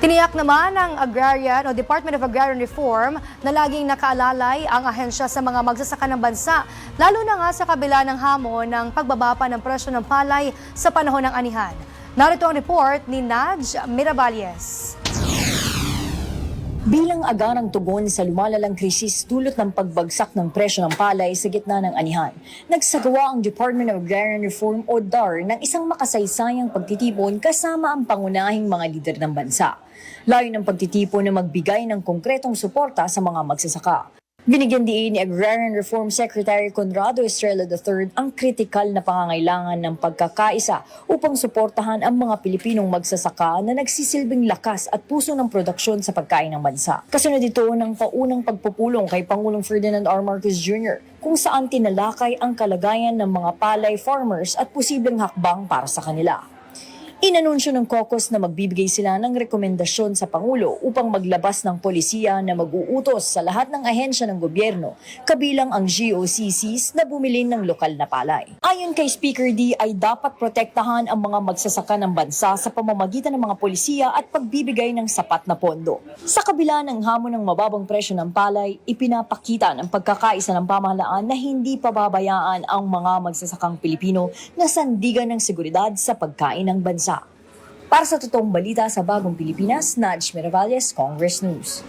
Tiniyak naman ng Agrarian o Department of Agrarian Reform na laging nakaalalay ang ahensya sa mga magsasaka ng bansa, lalo na nga sa kabila ng hamon ng pagbaba pa ng presyo ng palay sa panahon ng anihan. Narito ang report ni Naj Miraballes. Bilang agarang tugon sa lumalalang krisis dulot ng pagbagsak ng presyo ng palay sa gitna ng anihan, nagsagawa ang Department of Agrarian Reform o DAR ng isang makasaysayang pagtitipon kasama ang pangunahing mga lider ng bansa. Layo ng pagtitipon na magbigay ng konkretong suporta sa mga magsasaka. Binigyan diin ni Agrarian Reform Secretary Conrado Estrella III ang kritikal na pangangailangan ng pagkakaisa upang suportahan ang mga Pilipinong magsasaka na nagsisilbing lakas at puso ng produksyon sa pagkain ng bansa. Kasunod ito ng paunang pagpupulong kay Pangulong Ferdinand R. Marcos Jr. kung saan tinalakay ang kalagayan ng mga palay farmers at posibleng hakbang para sa kanila. Inanunsyo ng caucus na magbibigay sila ng rekomendasyon sa Pangulo upang maglabas ng polisiya na mag-uutos sa lahat ng ahensya ng gobyerno, kabilang ang GOCCs na bumili ng lokal na palay. Ayon kay Speaker D ay dapat protektahan ang mga magsasaka ng bansa sa pamamagitan ng mga polisiya at pagbibigay ng sapat na pondo. Sa kabila ng hamon ng mababang presyo ng palay, ipinapakita ng pagkakaisa ng pamahalaan na hindi pababayaan ang mga magsasakang Pilipino na sandigan ng seguridad sa pagkain ng bansa. Para sa totoong balita sa Bagong Pilipinas, Naj Miravalles, Congress News.